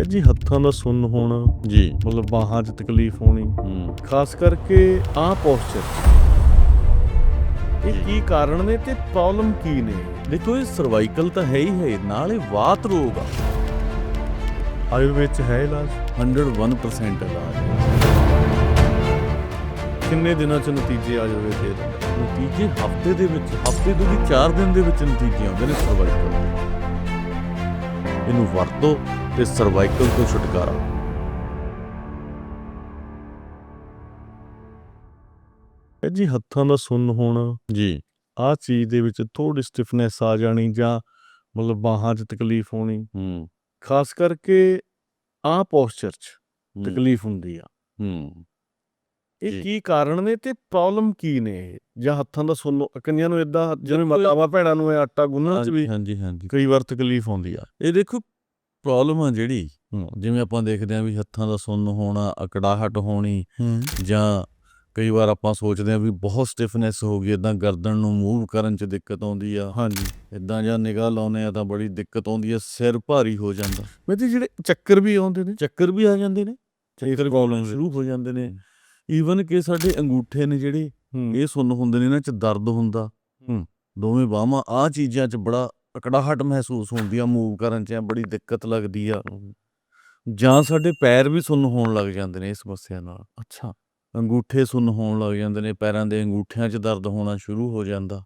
ਹੈ ਜੀ ਹੱਥਾਂ ਦਾ ਸੁੰਨ ਹੋਣਾ ਜੀ। ਮਤਲਬ ਬਾਹਾਂ 'ਚ ਤਕਲੀਫ ਹੋਣੀ। ਹੂੰ। ਖਾਸ ਕਰਕੇ ਆਹ ਪੋਸਚਰ ਇਹ ਕੀ ਕਾਰਨ ਨੇ ਤੇ ਪ੍ਰੋਬਲਮ ਕੀ ਨੇ? ਦੇਖੋ ਇਹ ਸਰਵਾਈਕਲ ਤਾਂ ਹੈ ਹੀ ਹੈ ਨਾਲ ਇਹ ਵਾਤ ਰੋਗ ਆ। ਆਯੁਰਵੇਦ 'ਚ ਹੈ ਇਲਾਜ? 101% ਇਲਾਜ। ਕਿੰਨੇ ਦਿਨਾਂ 'ਚ ਨਤੀਜੇ ਆਯੁਰਵੇਦ ਦੇ ਦਿੰਦਾ ਨਤੀਜੇ ਹਫ਼ਤੇ ਦੇ ਵਿੱਚ ਹਫ਼ਤੇ ਤੋਂ ਵੀ 4 ਦਿਨ ਦੇ ਵਿੱਚ ਨਤੀਜੇ ਆਉਂਦੇ ਨੇ ਸਰਵਾਈਕਲ ਦੇ। ਇਹਨੂੰ ਵਰਤੋ। ਤੇ ਸਰਵਾਈਕਲ ਤੋਂ ਛੁਟਕਾਰਾ। ਜੀ ਹੱਥਾਂ ਦਾ ਸੁੰਨ ਹੋਣਾ। ਜੀ। ਆਹ ਚੀਜ਼ ਦੇ ਵਿੱਚ ਥੋੜੀ ਸਟਿਫਨੈਸ ਆ ਜਾਣੀ ਜਾਂ ਮਤਲਬ ਬਾਹਾਂ 'ਚ ਤਕਲੀਫ ਹੋਣੀ। ਹੂੰ। ਖਾਸ ਕਰਕੇ ਆਹ ਪੋਸਚਰ 'ਚ ਤਕਲੀਫ ਹੁੰਦੀ ਆ। ਹੂੰ। ਇਹ। ਕੀ ਕਾਰਨ ਨੇ ਤੇ ਪ੍ਰੋਬਲਮ ਕੀ ਨੇ? ਜਾਂ ਹੱਥਾਂ ਦਾ ਸੁੰਨ ਕਈਆਂ ਨੂੰ ਇਦਾਂ ਜਿਵੇਂ ਮਾਤਾਵਾਂ ਭੈਣਾਂ ਨੂੰ ਆਟਾ ਗੁੰਨਣ 'ਚ ਵੀ ਹਾਂਜੀ ਹਾਂਜੀ। ਕਈ ਵਾਰ ਤਕਲੀਫ ਆਉਂਦੀ ਆ। ਇਹ ਦੇਖੋ ਪ੍ਰੋਬਲਮ ਆ ਜਿਹੜੀ। ਜਿਵੇਂ ਆਪਾਂ ਦੇਖਦੇ ਆਂ ਵੀ ਹੱਥਾਂ ਦਾ ਸੁੰਨ ਹੋਣਾ ਅਕੜਾਹਟ ਹੋਣੀ ਜਾਂ ਕਈ ਵਾਰ ਆਪਾਂ ਸੋਚਦੇ ਆਂ ਵੀ ਬਹੁਤ ਸਟਿਫਨੈਸ ਹੋ ਗਈ ਇਦਾਂ ਗਰਦਨ ਨੂੰ ਮੂਵ ਕਰਨ 'ਚ ਦਿੱਕਤ ਆਉਂਦੀ ਆ। ਹਾਂਜੀ। ਇਦਾਂ ਜਾਂ ਨਿਗਾਹ ਲਾਉਨੇ ਆ ਤਾਂ ਬੜੀ ਦਿੱਕਤ ਆਉਂਦੀ ਆ ਸਿਰ ਭਾਰੀ ਹੋ ਜਾਂਦਾ। ਮੈਂ ਤੇ ਜਿਹੜੇ ਚੱਕਰ ਵੀ ਆਉਂਦੇ ਨੇ। ਚੱਕਰ ਵੀ ਆ ਜਾਂਦੇ ਨੇ ਚੱਕਰ ਪ੍ਰੋਬਲਮ ਸ਼ੁਰੂ ਹੋ ਜਾਂਦੇ ਨੇ। ਈਵਨ ਕਿ ਸਾਡੇ ਅੰਗੂਠੇ ਨੇ ਜਿਹੜੇ ਇਹ ਸੁੰਨ ਹੁੰਦੇ ਨੇ ਇਹਨਾਂ 'ਚ ਦਰਦ ਹੁੰਦਾ। ਦੋਵੇਂ ਬਾਹਾਂ ਆ ਚੀਜ਼ਾਂ 'ਚ ਬੜਾ ਅਕੜਾਹਟ ਮਹਿਸੂਸ ਹੁੰਦੀ ਆ ਮੂਵ ਕਰਨ 'ਚ ਬੜੀ ਦਿੱਕਤ ਲੱਗਦੀ ਆ। ਜਾਂ ਸਾਡੇ ਪੈਰ ਵੀ ਸੁੰਨ ਹੋਣ ਲੱਗ ਜਾਂਦੇ ਨੇ ਇਸ ਸਮੱਸਿਆ ਨਾਲ। ਅੱਛਾ। ਅੰਗੂਠੇ ਸੁੰਨ ਹੋਣ ਲੱਗ ਜਾਂਦੇ ਨੇ ਪੈਰਾਂ ਦੇ ਅੰਗੂਠਿਆਂ 'ਚ ਦਰਦ ਹੋਣਾ ਸ਼ੁਰੂ ਹੋ ਜਾਂਦਾ।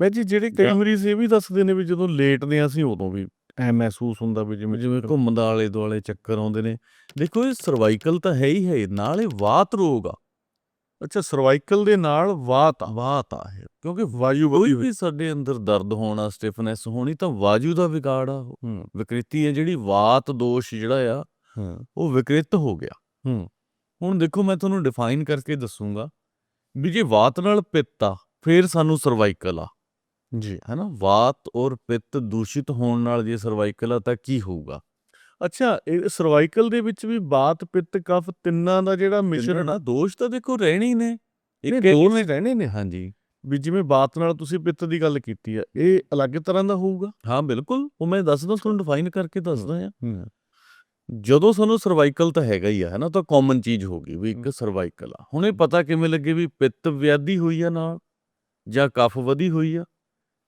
ਮੈਂ ਜੀ ਜਿਹੜੇ ਕਈ ਮਰੀਜ਼ ਇਹ ਵੀ ਦੱਸਦੇ ਨੇ ਵੀ ਜਦੋਂ ਲੇਟਦੇ ਆ ਅਸੀਂ ਉਦੋਂ ਵੀ ਐ ਮਹਿਸੂਸ ਹੁੰਦਾ ਵੀ ਜਿਵੇਂ ਜਿਵੇਂ ਘੁੰਮਦਾ ਆਲੇ ਦੁਆਲੇ ਚੱਕਰ ਆਉਂਦੇ ਨੇ। ਦੇਖੋ ਇਹ ਸਰਵਾਈਕਲ ਤਾਂ ਹੈ ਹੀ ਹੈ ਨਾਲ ਇਹ ਵਾਤ ਰੋਗ ਆ। ਅੱਛਾ ਸਰਵਾਈਕਲ ਦੇ ਨਾਲ ਵਾਤ ਵਾਤ ਆ ਇਹ ਕਿਉਂਕਿ ਵਾਯੂ ਕੋਈ ਵੀ ਸਾਡੇ ਅੰਦਰ ਦਰਦ ਹੋਣਾ ਸਟਿਫਨੈਸ ਹੋਣੀ ਤਾਂ ਵਾਜੂ ਦਾ ਵਿਗਾੜ ਆ। ਹੂੰ। ਵਿਕ੍ਰਿਤੀ ਹੈ ਜਿਹੜੀ ਵਾਤ ਦੋਸ਼ ਜਿਹੜਾ ਆ ਹਾਂ। ਉਹ ਵਿਕ੍ਰਿਤ ਹੋ ਗਿਆ। ਹੂੰ। ਹੁਣ ਦੇਖੋ ਮੈਂ ਤੁਹਾਨੂੰ ਡਿਫਾਈਨ ਕਰਕੇ ਦੱਸੂਗਾ ਵੀ ਜੇ ਵਾਤ ਨਾਲ ਪਿੱਤ ਆ ਫਿਰ ਸਾਨੂੰ ਸਰਵਾਈਕਲ ਆ। ਜੀ। ਹੈਨਾ? ਵਾਤ ਔਰ ਪਿੱਤ ਦੂਸ਼ਿਤ ਹੋਣ ਨਾਲ ਜੇ ਸਰਵਾਈਕਲ ਆ ਤਾਂ ਕੀ ਹੋਊਗਾ? ਅੱਛਾ ਇਹ ਸਰਵਾਈਕਲ ਦੇ ਵਿੱਚ ਵੀ ਬਾਤ ਪਿੱਤ ਕਫ ਤਿੰਨਾਂ ਦਾ ਜਿਹੜਾ ਮਿਸ਼ਰਣ ਆ ਦੋਸ਼ ਤਾਂ ਦੇਖੋ ਰਹਿਣੇ ਹੀ ਨੇ। ਇੱਕ ਦੋਵੇਂ ਰਹਿਣੇ ਨੇ ਹਾਂਜੀ। ਵੀ ਜਿਵੇਂ ਬਾਤ ਨਾਲ ਤੁਸੀਂ ਪਿੱਤ ਦੀ ਗੱਲ ਕੀਤੀ ਆ ਇਹ ਅਲੱਗ ਤਰ੍ਹਾਂ ਦਾ ਹੋਊਗਾ? ਹਾਂ ਬਿਲਕੁਲ। ਉਹ ਮੈਂ ਦੱਸਦਾ ਤੁਹਾਨੂੰ ਡਿਫਾਈਨ ਕਰਕੇ ਦੱਸਦਾ ਆ ਜਦੋਂ ਸਾਨੂੰ ਸਰਵਾਈਕਲ ਤਾਂ ਹੈਗਾ ਹੀ ਆ ਹੈਨਾ ਤਾਂ ਕਾਮਨ ਚੀਜ਼ ਹੋ ਗਈ ਵੀ ਇੱਕ। ਸਰਵਾਈਕਲ ਆ। ਹੁਣ ਇਹ ਪਤਾ ਕਿਵੇਂ ਲੱਗੇ ਵੀ ਪਿੱਤ ਵਿਆਧੀ ਹੋਈ ਆ ਨਾਲ ਜਾਂ ਕਫ ਵਧੀ ਹੋਈ ਆ?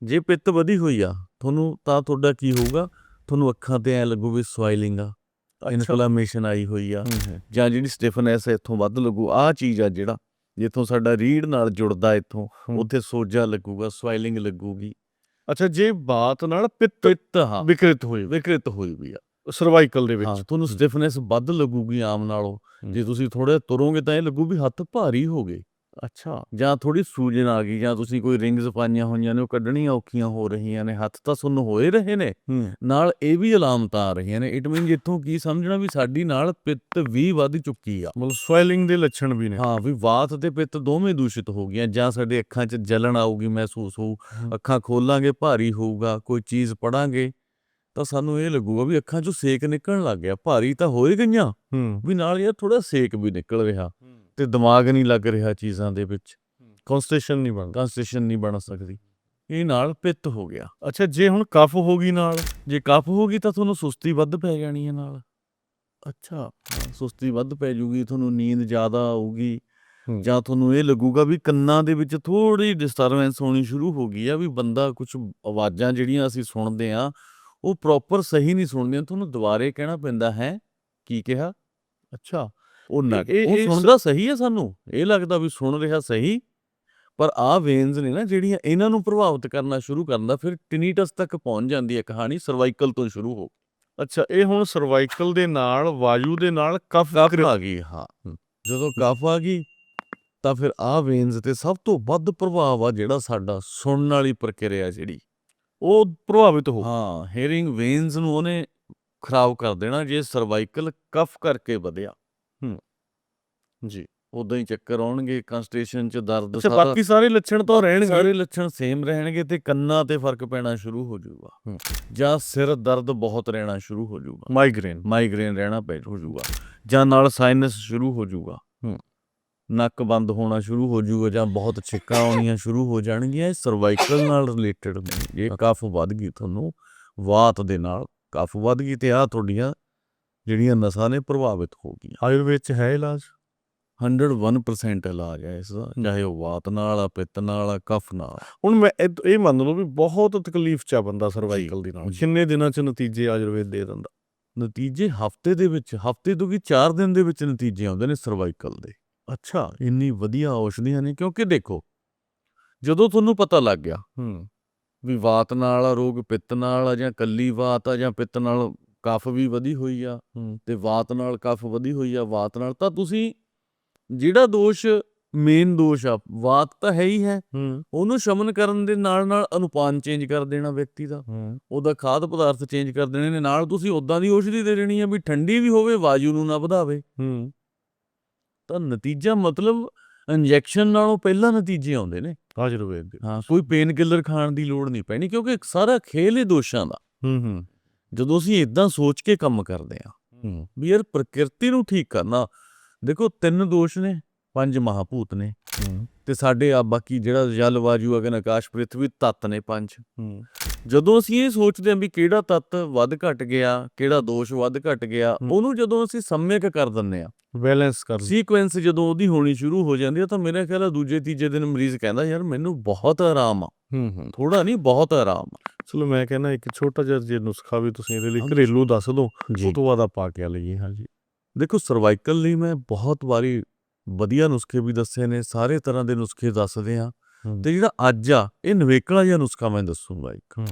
ਜੇ ਪਿੱਤ ਵਧੀ ਹੋਈ ਆ ਤੁਹਾਨੂੰ ਤਾਂ ਤੁਹਾਡਾ ਕੀ ਹੋਊਗਾ? ਤੁਹਾਨੂੰ ਅੱਖਾਂ ਤੇ ਐ ਲੱਗੂ ਵੀ ਸਵਾਈਲਿੰਗ ਆ ਇਨਫਲੇਮੇਸ਼ਨ ਆਈ ਹੋਈ ਆ। ਜਾਂ ਜਿਹੜੀ ਸਟਿਫਨੈਸ ਇੱਥੋਂ ਵੱਧ ਲੱਗੂ। ਆ ਚੀਜ਼ ਆ ਜਿਹੜਾ ਜਿੱਥੋਂ ਸਾਡਾ ਰੀੜ ਨਾਲ ਜੁੜਦਾ ਇੱਥੋਂ। ਉੱਥੇ ਸੋਜਾ ਲੱਗੂਗਾ ਸਵਾਈਲਿੰਗ ਲੱਗੂਗੀ। ਅੱਛਾ ਜੇ ਬਾਤ ਨਾਲ ਪਿੱਤ ਪਿੱਤ ਹਾਂ। ਵਿਕਰਿਤ ਹੋਏ ਵਿਕ੍ਰਿਤ ਹੋਈ ਵੀ ਆ। ਸਰਵਾਈਕਲ ਦੇ ਵਿੱਚ। ਤੁਹਾਨੂੰ ਸਟਿਫਨੈਸ ਵੱਧ ਲੱਗੂਗੀ ਆਮ ਨਾਲੋਂ। ਜੇ ਤੁਸੀਂ ਥੋੜਾ ਤੁਰੋਗੇ ਤਾਂ ਇਹ ਲੱਗੂ ਵੀ ਹੱਥ ਭਾਰੀ ਹੋ ਗਏ। ਅੱਛਾ। ਜਾਂ ਥੋੜੀ ਸੂਜਨ ਆ ਗਈ ਜਾਂ ਤੁਸੀਂ ਕੋਈ ਰਿੰਗਸ ਪਾਈਆਂ ਹੋਈਆਂ ਨੇ ਉਹ ਕੱਢਣੀਆਂ ਔਖੀਆਂ ਹੋ ਰਹੀਆਂ ਨੇ ਹੱਥ ਤਾਂ ਸੁੰਨ ਹੋਏ ਰਹੇ ਨੇ ਹੂੰ। ਨਾਲ ਇਹ ਵੀ ਅਲਾਮਤਾਂ ਆ ਰਹੀਆਂ ਨੇ ਇਟ ਮੀਨ ਜਿੱਥੋਂ ਕੀ ਸਮਝਣਾ ਵੀ ਸਾਡੀ ਨਾਲ ਪਿੱਤ ਵੀ ਵੱਧ ਚੁੱਕੀ ਆ। ਮਤਲਬ ਸਵੈਲਿੰਗ ਦੇ ਲੱਛਣ ਵੀ ਨੇ। ਹਾਂ ਵੀ ਵਾਤ ਤੇ ਪਿੱਤ ਦੋਵੇਂ ਦੂਸ਼ਿਤ ਹੋ ਗਈਆਂ ਜਾਂ ਸਾਡੇ ਅੱਖਾਂ 'ਚ ਜਲਨ ਆਊਗੀ ਮਹਿਸੂਸ ਹੋਊ। ਅੱਖਾਂ ਖੋਲਾਂਗੇ ਭਾਰੀ ਹੋਊਗਾ ਕੋਈ ਚੀਜ਼ ਪੜਾਂਗੇ ਤਾਂ ਸਾਨੂੰ ਇਹ ਲੱਗੂਗਾ ਵੀ ਅੱਖਾਂ 'ਚੋਂ ਸੇਕ ਨਿਕਲਣ ਲੱਗ ਗਿਆ ਭਾਰੀ ਤਾਂ ਹੋਏ ਗਈਆਂ। ਹੂੰ। ਵੀ ਨਾਲ ਯਾਰ ਥੋੜਾ ਸੇਕ ਵੀ ਨਿਕਲ ਰਿਹਾ। ਤੇ ਦਿਮਾਗ ਨਹੀਂ ਲੱਗ ਰਿਹਾ ਚੀਜ਼ਾਂ ਦੇ ਵਿੱਚ। ਕਨਸਟੇਸ਼ਨ ਨਹੀਂ ਬਣਦਾ। ਕੰਸਟੇਸ਼ਨ ਨਹੀਂ ਬਣ ਸਕਦੀ। ਇਹ ਨਾਲ ਪਿੱਤ ਹੋ ਗਿਆ। ਅੱਛਾ ਜੇ ਹੁਣ ਕਫ ਹੋ ਗਈ ਨਾਲ ਜੇ ਕਫ ਹੋ ਗਈ ਤਾਂ ਤੁਹਾਨੂੰ ਸੁਸਤੀ ਵੱਧ ਪੈ ਜਾਣੀ ਹੈ ਨਾਲ। ਅੱਛਾ। ਸੁਸਤੀ ਵੱਧ ਪੈ ਜੂਗੀ ਤੁਹਾਨੂੰ ਨੀਂਦ ਜ਼ਿਆਦਾ ਆਊਗੀ। ਜਾਂ ਤੁਹਾਨੂੰ ਇਹ ਲੱਗੂਗਾ ਵੀ ਕੰਨਾਂ ਦੇ ਵਿੱਚ ਥੋੜੀ ਡਿਸਟਰਬੈਂਸ ਹੋਣੀ ਸ਼ੁਰੂ ਹੋ ਗਈ ਆ ਵੀ ਬੰਦਾ ਕੁਝ ਆਵਾਜ਼ਾਂ ਜਿਹੜੀਆਂ ਅਸੀਂ ਸੁਣਦੇ ਆ ਉਹ ਪ੍ਰੋਪਰ ਸਹੀ ਨਹੀਂ ਸੁਣਦੇ ਤੁਹਾਨੂੰ ਦੁਬਾਰੇ ਕਹਿਣਾ ਪੈਂਦਾ ਹੈ? ਕੀ ਕਿਹਾ? ਅੱਛਾ। ਉਹ ਨਾ ਉਹ ਸੁਣਦਾ ਸਹੀ ਹੈ ਸਾਨੂੰ? ਇਹ ਲੱਗਦਾ ਵੀ ਸੁਣ ਰਿਹਾ ਸਹੀ। ਪਰ ਆ ਵੇਨਸ ਨੇ ਨਾ ਜਿਹੜੀਆਂ ਇਹਨਾਂ ਨੂੰ ਪ੍ਰਭਾਵਿਤ ਕਰਨਾ ਸ਼ੁਰੂ ਕਰਦਾ ਫਿਰ ਟਿਨੀਟਸ ਤੱਕ ਪਹੁੰਚ ਜਾਂਦੀ ਹੈ ਕਹਾਣੀ ਸਰਵਾਈਕਲ ਤੋਂ ਸ਼ੁਰੂ ਹੋ ਅੱਛਾ ਇਹ ਹੁਣ ਸਰਵਾਈਕਲ ਦੇ ਨਾਲ ਵਾਯੂ ਦੇ ਨਾਲ ਕਫ ਕਫ ਆ ਗਈ ਹਾਂ। ਜਦੋਂ ਕਫ ਆ ਗਈ ਤਾਂ ਫਿਰ ਆ ਵੇਨਸ ਤੇ ਸਭ ਤੋਂ ਵੱਧ ਪ੍ਰਭਾਵ ਆ ਜਿਹੜਾ ਸਾਡਾ ਸੁਣਨ ਵਾਲੀ ਪ੍ਰਕਿਰਿਆ ਜਿਹੜੀ। ਉਹ ਪ੍ਰਭਾਵਿਤ ਹੋ ਹਾਂ ਹੀਅਰਿੰਗ ਵੇਨਸ ਨੂੰ ਉਹਨੇ ਖਰਾਬ ਕਰ ਦੇਣਾ ਜੇ ਸਰਵਾਈਕਲ ਕਫ ਕਰਕੇ ਵਧਿਆ। ਜੀ ਉਦਾਂ ਹੀ ਚੱਕਰ ਆਉਣਗੇ ਕੰਸਟੇਸ਼ਨ ਚ ਦਰਦ ਅੱਛਾ ਸਾਰਾ ਬਾਕੀ ਸਾਰੇ ਲੱਛਣ ਤਾਂ ਰਹਿਣਗੇ। ਸਾਰੇ ਲੱਛਣ ਸੇਮ ਰਹਿਣਗੇ ਤੇ ਕੰਨਾਂ ਤੇ ਫ਼ਰਕ ਪੈਣਾ ਸ਼ੁਰੂ ਹੋ ਜਾਊਗਾ। ਹੂੰ। ਜਾਂ ਸਿਰ ਦਰਦ ਬਹੁਤ ਰਹਿਣਾ ਸ਼ੁਰੂ ਹੋ ਜਾਊਗਾ। ਮਾਈਗ੍ਰੇਨ ਮਾਈਗ੍ਰੇਨ ਰਹਿਣਾ ਪੈ ਹੋ ਜਾਊਗਾ। ਜਾਂ ਨਾਲ ਸਾਈਨਸ ਸ਼ੁਰੂ ਹੋ ਜਾਊਗਾ। ਹੂੰ। ਨੱਕ ਬੰਦ ਹੋਣਾ ਸ਼ੁਰੂ ਹੋ ਜਾਊਗਾ ਜਾਂ ਬਹੁਤ ਛਿੱਕਾਂ ਆਉਣੀਆਂ ਸ਼ੁਰੂ ਹੋ ਜਾਣਗੀਆਂ ਇਹ ਸਰਵਾਈਕਲ ਨਾਲ ਰਿਲੇਟਡ ਨੇ। ਇਹ ਕਫ ਵੱਧ ਗਈ ਤੁਹਾਨੂੰ ਵਾਤ ਦੇ ਨਾਲ ਕਫ ਵੱਧ ਗਈ ਤੇ ਆ ਤੁਹਾਡੀਆਂ ਜਿਹੜੀਆਂ ਨਸਾਂ ਨੇ ਪ੍ਰਭਾਵਿਤ ਹੋ ਗਈਆਂ। ਆਯੁਰਵੇਦ ਚ ਹੈ ਇਲਾਜ? 101% ਇਲਾਜ ਹੈ ਇਸ ਦਾ ਚਾਹੇ ਉਹ ਵਾਤ ਨਾਲ ਆ ਪਿੱਤ ਨਾਲ ਆ ਕਫ ਨਾਲ। ਹੁਣ ਮੈਂ ਇਹ ਇਹ ਮੰਨ ਲਓ ਵੀ ਬਹੁਤ ਤਕਲੀਫ ਚ ਆ ਬੰਦਾ ਸਰਵਾਈਕਲ ਦੀ ਨਾਲ। ਜੀ। ਕਿੰਨੇ ਦਿਨਾਂ ਚ ਨਤੀਜੇ ਆਯੁਰਵੇਦ ਦੇ ਦਿੰਦਾ? ਨਤੀਜੇ ਹਫ਼ਤੇ ਦੇ ਵਿੱਚ ਹਫ਼ਤੇ ਤੋਂ ਕੀ 4 ਦਿਨ ਦੇ ਵਿੱਚ ਨਤੀਜੇ ਆਉਂਦੇ ਨੇ ਸਰਵਾਈਕਲ ਦੇ। ਅੱਛਾ। ਇੰਨੀ ਵਧੀਆ ਔਸ਼ਧੀਆਂ ਨੇ ਕਿਉਂਕਿ ਦੇਖੋ ਜਦੋਂ ਤੁਹਾਨੂੰ ਪਤਾ ਲੱਗ ਗਿਆ ਹੂੰ। ਵੀ ਵਾਤ ਨਾਲ ਆ ਰੋਗ ਪਿੱਤ ਨਾਲ ਆ ਜਾਂ ਕੱਲੀ ਵਾਤ ਆ ਜਾਂ ਪਿੱਤ ਨਾਲ ਕਫ ਵੀ ਵਧੀ ਹੋਈ ਆ ਤੇ ਵਾਤ ਨਾਲ ਕਫ ਵਧੀ ਹੋਈ ਆ ਵਾਤ ਨਾਲ ਤਾਂ ਤੁਸੀਂ ਜਿਹੜਾ ਦੋਸ਼ ਮੇਨ ਦੋਸ਼ ਆ ਵਾਤ ਤਾਂ ਹੈ ਹੀ ਹੈ। ਉਹਨੂੰ ਸ਼ਮਨ ਕਰਨ ਦੇ ਨਾਲ ਨਾਲ ਅਨੁਪਾਨ ਚੇਂਜ ਕਰ ਦੇਣਾ ਵਿਅਕਤੀ ਦਾ। ਉਹਦਾ ਖਾਦ ਪਦਾਰਥ ਚੇਂਜ ਕਰ ਦੇਣੇ ਨੇ ਨਾਲ ਤੁਸੀਂ ਉਦਾਂ ਦੀ ਔਸ਼ਧੀ ਦੇ ਦੇਣੀ ਆ ਵੀ ਠੰਡੀ ਵੀ ਹੋਵੇ ਵਾਯੂ ਨੂੰ ਨਾ ਵਧਾਵੇ। ਤਾਂ ਨਤੀਜਾ ਮਤਲਬ ਇੰਜੈਕਸ਼ਨ ਨਾਲੋਂ ਪਹਿਲਾਂ ਨਤੀਜੇ ਆਉਂਦੇ ਨੇ। ਆਯੁਰਵੇਦ ਦੇ ਹਾਂ ਕੋਈ ਪੇਨ ਕਿਲਰ ਖਾਣ ਦੀ ਲੋੜ ਨਹੀਂ ਪੈਣੀ ਕਿਉਂਕਿ ਸਾਰਾ ਖੇਲ ਹੀ ਦੋਸ਼ਾਂ ਦਾ। ਹੂੰ ਹੂੰ। ਜਦੋਂ ਅਸੀਂ ਇਦਾਂ ਸੋਚ ਕੇ ਕੰਮ ਕਰਦੇ ਆ ਹੂੰ। ਵੀ ਯਾਰ ਪ੍ਰਕਿਰਤੀ ਨੂੰ ਠੀਕ ਕਰਨਾ ਦੇਖੋ ਤਿੰਨ ਦੋਸ਼ ਨੇ। ਪੰਜ ਮਹਾਭੂਤ ਨੇ। ਹੂੰ। ਤੇ ਸਾਡੇ ਆ ਬਾਕੀ ਜਿਹੜਾ ਜਲ ਵਾਯੂ ਅਗਨ ਆਕਾਸ਼ ਪ੍ਰਿਥਵੀ ਤੱਤ ਨੇ ਪੰਜ। ਹੂੰ। ਜਦੋਂ ਅਸੀਂ ਇਹ ਸੋਚਦੇ ਹਾਂ ਵੀ ਕਿਹੜਾ ਤੱਤ ਵੱਧ ਘਟ ਗਿਆ ਕਿਹੜਾ ਦੋਸ਼ ਵੱਧ ਘਟ ਗਿਆ ਹੂੰ। ਉਹਨੂੰ ਜਦੋਂ ਅਸੀਂ ਸਮਿਕ ਕਰ ਦਿੰਨੇ ਆ ਬੈਲੈਂਸ ਕਰ ਸੀਕੁਐਂਸ ਜਦੋਂ ਉਹਦੀ ਹੋਣੀ ਸ਼ੁਰੂ ਹੋ ਜਾਂਦੀ ਆ ਤਾਂ ਮੇਰਾ ਖਿਆਲ ਆ ਦੂਜੇ ਤੀਜੇ ਦਿਨ ਮਰੀਜ਼ ਕਹਿੰਦਾ ਯਾਰ ਮੈਨੂੰ ਬਹੁਤ ਆਰਾਮ ਆ। ਹੂੰ ਹੂੰ। ਥੋੜਾ ਨਹੀਂ ਬਹੁਤ ਆਰਾਮ ਆ। ਚਲੋ ਮੈਂ ਕਹਿੰਦਾ ਇੱਕ ਛੋਟਾ ਜਿਹਾ ਜੇ ਨੁਸਖਾ ਵੀ ਤੁਸੀਂ ਇਹਦੇ ਲਈ। ਘਰੇਲੂ ਦੱਸ ਦਿਓ ਉਹ ਤੋਂ ਬਾਅਦ ਆਪਾਂ ਕਿਆ ਲਈਏ ਹਾਂਜੀ। ਦੇਖੋ ਸਰਵਾਈਕਲ ਲਈ ਮੈਂ ਬਹੁਤ ਵਾਰੀ ਵਧੀਆ ਨੁਸਖੇ ਵੀ ਦੱਸੇ ਨੇ ਸਾਰੇ ਤਰ੍ਹਾਂ ਦੇ ਨੁਸਖੇ ਦੱਸਦੇ ਆ ਹੂੰ। ਤੇ ਜਿਹੜਾ ਅੱਜ ਆ ਇਹ ਨਵੇਕਲਾ ਜਿਹਾ ਨੁਸਖਾ ਮੈਂ ਦੱਸੂਗਾ ਇੱਕ ਹੂੰ।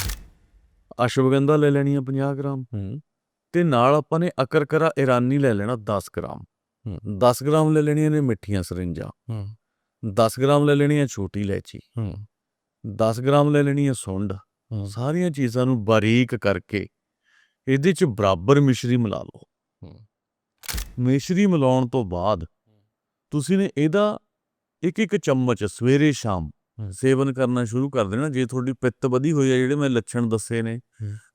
ਅਸ਼ਵਗੰਧਾ ਲੈ ਲੈਣੀ ਆ 50 ਗ੍ਰਾਮ ਹੂੰ ਤੇ ਨਾਲ ਆਪਾਂ ਨੇ ਅਕਰਕਰਾ ਇਰਾਨੀ ਲੈ ਲੈਣਾ 10 ਗ੍ਰਾਮ ਹੂੰ। 10 ਗ੍ਰਾਮ ਲੈ ਲੈਣੀਆਂ ਨੇ ਮਿੱਠੀਆਂ ਸਰਿੰਜਾਂ ਹੂੰ 10 ਗ੍ਰਾਮ ਲੈ ਲੈਣੀ ਆ ਛੋਟੀ ਇਲਾਇਚੀ ਹੂੰ 10 ਗ੍ਰਾਮ ਲੈ ਲੈਣੀ ਆ ਸੁੰਡ ਹੂੰ। ਸਾਰੀਆਂ ਚੀਜ਼ਾਂ ਨੂੰ ਬਾਰੀਕ ਕਰਕੇ ਇਹਦੇ ਚ ਬਰਾਬਰ ਮਿਸ਼ਰੀ ਮਿਲਾ ਲਓ ਹੂੰ। ਮਿਸ਼ਰੀ ਮਿਲਾਉਣ ਤੋਂ ਬਾਅਦ ਤੁਸੀਂ ਨੇ ਇਹਦਾ ਇੱਕ ਇੱਕ ਚਮਚ ਸਵੇਰੇ ਸ਼ਾਮ। ਸੇਵਨ ਕਰਨਾ ਸ਼ੁਰੂ ਕਰ ਦੇਣਾ ਜੇ ਤੁਹਾਡੀ ਪਿੱਤ ਵਧੀ ਹੋਈ ਹੈ ਜਿਹੜੇ ਮੈਂ ਲੱਛਣ ਦੱਸੇ ਨੇ।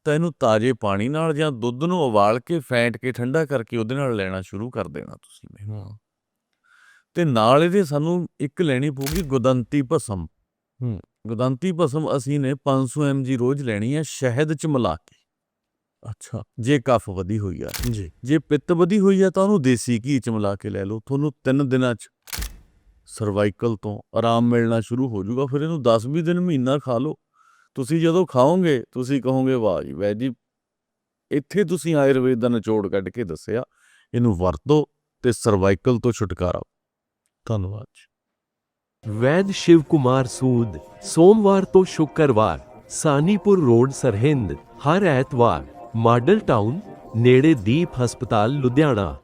ਤਾਂ ਇਹਨੂੰ ਤਾਜ਼ੇ ਪਾਣੀ ਨਾਲ ਜਾਂ ਦੁੱਧ ਨੂੰ ਉਬਾਲ ਕੇ ਫੈਂਟ ਕੇ ਠੰਡਾ ਕਰਕੇ ਉਹਦੇ ਨਾਲ ਲੈਣਾ ਸ਼ੁਰੂ ਕਰ ਦੇਣਾ ਤੁਸੀਂ ਹੂੰ ਤੇ ਨਾਲ ਇਹਦੇ ਸਾਨੂੰ ਇੱਕ ਲੈਣੀ ਪਊਗੀ ਗੁਦੰਤੀ ਭਸਮ। ਗੁਦੰਤੀ ਭਸਮ ਅਸੀਂ ਨੇ 500 mg ਰੋਜ਼ ਲੈਣੀ ਹੈ ਸ਼ਹਿਦ ਚ ਮਿਲਾ ਕੇ ਅੱਛਾ ਜੇ ਕਫ ਵਧੀ ਹੋਈ ਆ। ਜੀ। ਜੇ ਪਿੱਤ ਵਧੀ ਹੋਈ ਆ ਤਾਂ ਉਹਨੂੰ ਦੇਸੀ ਘੀ ਚ ਮਿਲਾ ਕੇ ਲੈ ਲਓ। ਤੁਹਾਨੂੰ 3 ਦਿਨਾਂ ਚ ਸਰਵਾਈਕਲ ਤੋਂ ਆਰਾਮ ਮਿਲਣਾ ਸ਼ੁਰੂ ਹੋ ਜਾਊਗਾ। ਫਿਰ ਇਹਨੂੰ 10-20 ਦਿਨ ਮਹੀਨਾ ਖਾ ਲਓ। ਤੁਸੀਂ ਜਦੋਂ ਖਾਓਗੇ ਤੁਸੀਂ ਕਹੋਗੇ ਵਾਹ ਜੀ ਵੈ ਜੀ। ਇੱਥੇ ਤੁਸੀਂ ਆਯੁਰਵੇਦ ਦਾ ਨਿਚੋੜ ਕੱਢ ਕੇ ਦੱਸਿਆ। ਇਹਨੂੰ ਵਰਤੋ ਤੇ ਸਰਵਾਈਕਲ ਤੋਂ ਛੁਟਕਾਰਾ ਧੰਨਵਾਦ ਜੀ। ਵੈਦ ਸ਼ਿਵ ਕੁਮਾਰ ਸੂਦ ਸੋਮਵਾਰ ਤੋਂ ਸ਼ੁੱਕਰਵਾਰ ਸਾਨੀਪੁਰ ਰੋਡ ਸਰਹਿੰਦ ਹਰ ਐਤਵਾਰ। ਮਾਡਲ ਟਾਊਨ ਨੇੜੇ ਦੀਪ ਹਸਪਤਾਲ ਲੁਧਿਆਣਾ।